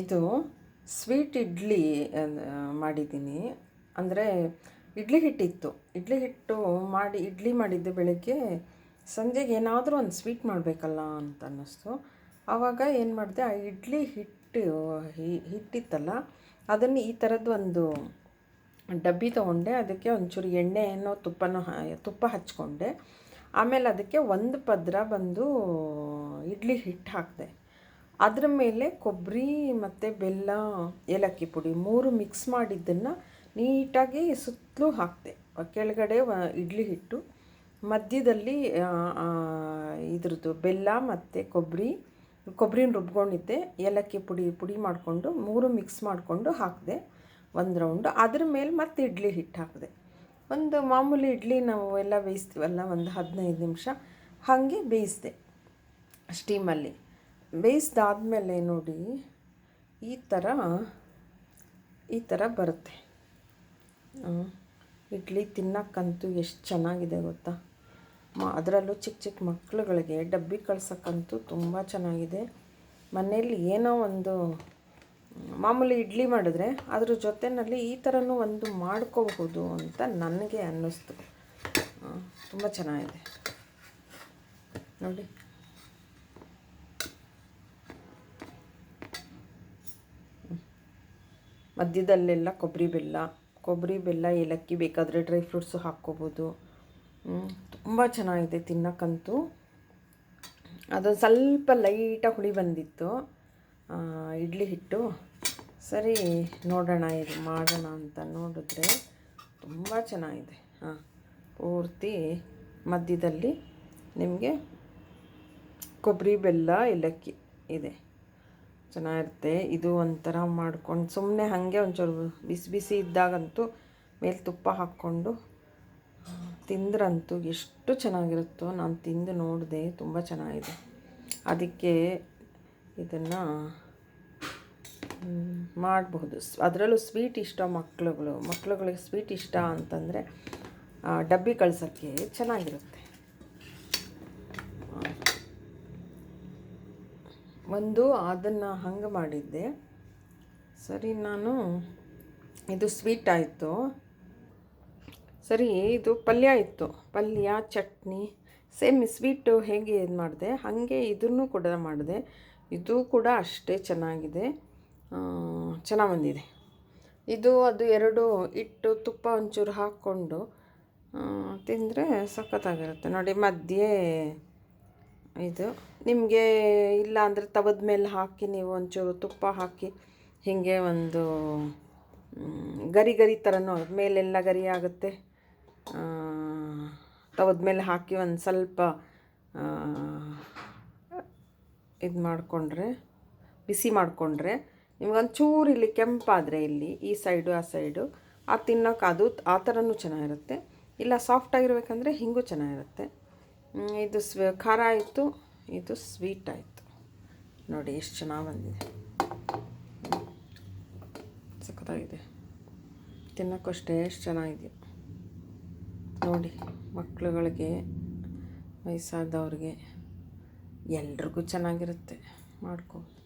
ಇದು ಸ್ವೀಟ್ ಇಡ್ಲಿ ಮಾಡಿದ್ದೀನಿ. ಅಂದರೆ ಇಡ್ಲಿ ಹಿಟ್ಟಿತ್ತು. ಇಡ್ಲಿ ಹಿಟ್ಟು ಮಾಡಿ, ಇಡ್ಲಿ ಮಾಡಿದ್ದೆ ಬೆಳಗ್ಗೆ ಸಂಜೆಗೆ ಏನಾದರೂ ಒಂದು ಸ್ವೀಟ್ ಮಾಡಬೇಕಲ್ಲ ಅಂತ ಅನ್ನಿಸ್ತು. ಆವಾಗ ಏನು ಮಾಡಿದೆ, ಆ ಇಡ್ಲಿ ಹಿಟ್ಟು ಹಿಟ್ಟಿತ್ತಲ್ಲ, ಅದನ್ನು ಈ ಥರದ್ದು ಒಂದು ಡಬ್ಬಿ ತೊಗೊಂಡೆ. ಅದಕ್ಕೆ ಒಂಚೂರು ಎಣ್ಣೆನೋ, ತುಪ್ಪನೋ ತುಪ್ಪ ಹಚ್ಕೊಂಡೆ. ಆಮೇಲೆ ಅದಕ್ಕೆ ಒಂದು ಪದ್ರ ಬಂದು ಇಡ್ಲಿ ಹಿಟ್ಟು ಹಾಕಿದೆ. ಅದ್ರ ಮೇಲೆ ಕೊಬ್ಬರಿ ಮತ್ತು ಬೆಲ್ಲ, ಏಲಕ್ಕಿ ಪುಡಿ ಮೂರು ಮಿಕ್ಸ್ ಮಾಡಿದ್ದನ್ನು ನೀಟಾಗಿ ಸುತ್ತಲೂ ಹಾಕಿದೆ ಕೆಳಗಡೆ ಇಡ್ಲಿ ಹಿಟ್ಟು, ಮಧ್ಯದಲ್ಲಿ ಇದ್ರದ್ದು ಬೆಲ್ಲ ಮತ್ತು ಕೊಬ್ಬರಿ, ಕೊಬ್ಬರಿನ ರುಬ್ಕೊಂಡಿದ್ದೆ. ಏಲಕ್ಕಿ ಪುಡಿ ಪುಡಿ ಮಾಡಿಕೊಂಡು ಮೂರು ಮಿಕ್ಸ್ ಮಾಡಿಕೊಂಡು ಹಾಕಿದೆ. ಒಂದು ರೌಂಡು ಅದ್ರ ಮೇಲೆ ಮತ್ತೆ ಇಡ್ಲಿ ಹಿಟ್ಟು ಹಾಕಿದೆ. ಒಂದು ಮಾಮೂಲಿ ಇಡ್ಲಿ ನಾವು ಎಲ್ಲ ಬೇಯಿಸ್ತೀವಲ್ಲ, ಒಂದು ಹದಿನೈದು ನಿಮಿಷ ಹಾಗೆ ಬೇಯಿಸಿದೆ. ಸ್ಟೀಮಲ್ಲಿ ಬೇಯಿಸ್ದಾದ್ಮೇಲೆ ನೋಡಿ, ಈ ಥರ ಈ ಥರ ಬರುತ್ತೆ. ಇಡ್ಲಿ ತಿನ್ನಕ್ಕಂತೂ ಎಷ್ಟು ಚೆನ್ನಾಗಿದೆ ಗೊತ್ತಾ? ಮ, ಅದರಲ್ಲೂ ಚಿಕ್ಕ ಚಿಕ್ಕ ಮಕ್ಕಳುಗಳಿಗೆ ಡಬ್ಬಿ ಕಳ್ಸೋಕ್ಕಂತೂ ತುಂಬ ಚೆನ್ನಾಗಿದೆ. ಮನೆಯಲ್ಲಿ ಏನೋ ಒಂದು, ಮಾಮೂಲಿ ಇಡ್ಲಿ ಮಾಡಿದ್ರೆ ಅದ್ರ ಜೊತೆಯಲ್ಲಿ ಈ ಥರನೂ ಒಂದು ಮಾಡ್ಕೋಬಹುದು ಅಂತ ನನಗೆ ಅನ್ನಿಸ್ತು. ತುಂಬ ಚೆನ್ನಾಗಿದೆ. ನೋಡಿ. ಮಧ್ಯದಲ್ಲೆಲ್ಲ ಕೊಬ್ಬರಿ ಬೆಲ್ಲ ಕೊಬ್ಬರಿ ಬೆಲ್ಲ, ಏಲಕ್ಕಿ ಬೇಕಾದರೆ ಡ್ರೈ ಫ್ರೂಟ್ಸು ಹಾಕ್ಕೋಬೋದು. ತುಂಬ ಚೆನ್ನಾಗಿದೆ ತಿನ್ನಕ್ಕಂತೂ. ಅದೊಂದು ಸ್ವಲ್ಪ ಲೈಟಾಗಿ ಹುಳಿ ಬಂದಿತ್ತು. ಇಡ್ಲಿ ಹಿಟ್ಟು. ಸರಿ, ನೋಡೋಣ, ಇದು ಮಾಡೋಣ ಅಂತ ನೋಡಿದ್ರೆ ತುಂಬ ಚೆನ್ನಾಗಿದೆ. ಹಾಂ, ಪೂರ್ತಿ ಮಧ್ಯದಲ್ಲಿ ನಿಮಗೆ ಕೊಬ್ಬರಿ ಬೆಲ್ಲ, ಏಲಕ್ಕಿ ಇದೆ. ಚೆನ್ನಾಗಿರುತ್ತೆ. ಇದು ಒಂಥರ ಮಾಡ್ಕೊಂಡು ಸುಮ್ಮನೆ ಹಾಗೆ ಒಂಚೂರು ಬಿಸಿ ಬಿಸಿ ಇದ್ದಾಗಂತೂ ಮೇಲೆ ತುಪ್ಪ ಹಾಕ್ಕೊಂಡು ತಿಂದ್ರಂತೂ ಎಷ್ಟು ಚೆನ್ನಾಗಿರುತ್ತೋ ನಾನು ತಿಂದು ನೋಡಿದೆ ತುಂಬ ಚೆನ್ನಾಗಿದೆ. ಅದಕ್ಕೆ ಇದನ್ನು ಮಾಡಬಹುದು. ಅದರಲ್ಲೂ ಸ್ವೀಟ್ ಇಷ್ಟ ಮಕ್ಳುಗಳು. ಮಕ್ಳುಗಳಿಗೆ ಸ್ವೀಟ್ ಇಷ್ಟ ಅಂತಂದರೆ ಡಬ್ಬಿ ಕಳ್ಸೋಕ್ಕೆ ಚೆನ್ನಾಗಿರುತ್ತೆ. ಒಂದು ಅದನ್ನು ಹಂಗೆ ಮಾಡಿದ್ದೆ. ಸರಿ, ನಾನು ಇದು ಸ್ವೀಟ್ ಆಯಿತು. ಸರಿ, ಇದು ಪಲ್ಯ ಇತ್ತು ಪಲ್ಯ, ಚಟ್ನಿ, ಸೇಮ್ ಸ್ವೀಟು ಹೇಗೆ ಇದು ಮಾಡಿದೆ, ಹಾಗೆ ಇದನ್ನು ಕೂಡ ಮಾಡಿದೆ. ಇದು ಕೂಡ ಅಷ್ಟೇ ಚೆನ್ನಾಗಿದೆ. ಚೆನ್ನಾಗಿ ಬಂದಿದೆ. ಇದು ಅದು ಎರಡು ಇಟ್ಟು ತುಪ್ಪ ಒಂಚೂರು ಹಾಕ್ಕೊಂಡು ತಿಂದರೆ ಸಖತ್ತಾಗಿರುತ್ತೆ. ನೋಡಿ, ಮಧ್ಯೆ ಇದು. ನಿಮಗೆ ಇಲ್ಲ ಅಂದರೆ ತವದ ಮೇಲೆ ಹಾಕಿ ನೀವು ಒಂಚೂರು ತುಪ್ಪ ಹಾಕಿ ಹೀಗೆ ಒಂದು ಗರಿ ಗರಿ ಥರನೂ ಮೇಲೆಲ್ಲ ಗರಿ ಆಗುತ್ತೆ. ತವದ ಮೇಲೆ ಹಾಕಿ ಒಂದು ಸ್ವಲ್ಪ ಇದು ಮಾಡಿಕೊಂಡ್ರೆ, ಬಿಸಿ ಮಾಡಿಕೊಂಡ್ರೆ ನಿಮ್ಗೆ ಚೂರು ಇಲ್ಲಿ ಕೆಂಪಾದರೆ ಇಲ್ಲಿ, ಈ ಸೈಡು, ಆ ಸೈಡು, ಆ ತಿನ್ನೋಕೆ ಅದು, ಆ ಥರನೂ ಚೆನ್ನಾಗಿರುತ್ತೆ. ಇಲ್ಲ ಸಾಫ್ಟ್ ಆಗಿರ್ಬೇಕಂದ್ರೆ ಹಿಂಗೂ ಚೆನ್ನಾಗಿರುತ್ತೆ. ಇದು ಖಾರ ಆಯಿತು. ಇದು ಸ್ವೀಟ್ ಆಯಿತು. ನೋಡಿ ಎಷ್ಟು ಚೆನ್ನಾಗಿ ಬಂದಿದೆ. ಸಖತ್ತಾಗಿದೆ ತಿನ್ನೋಕ್ಕಷ್ಟೇ ಎಷ್ಟು ಚೆನ್ನಾಗಿದೆ ನೋಡಿ ಮಕ್ಕಳುಗಳಿಗೆ ವಯಸ್ಸಾದವ್ರಿಗೆ ಎಲ್ರಿಗೂ ಚೆನ್ನಾಗಿರುತ್ತೆ. ಮಾಡ್ಕೋ.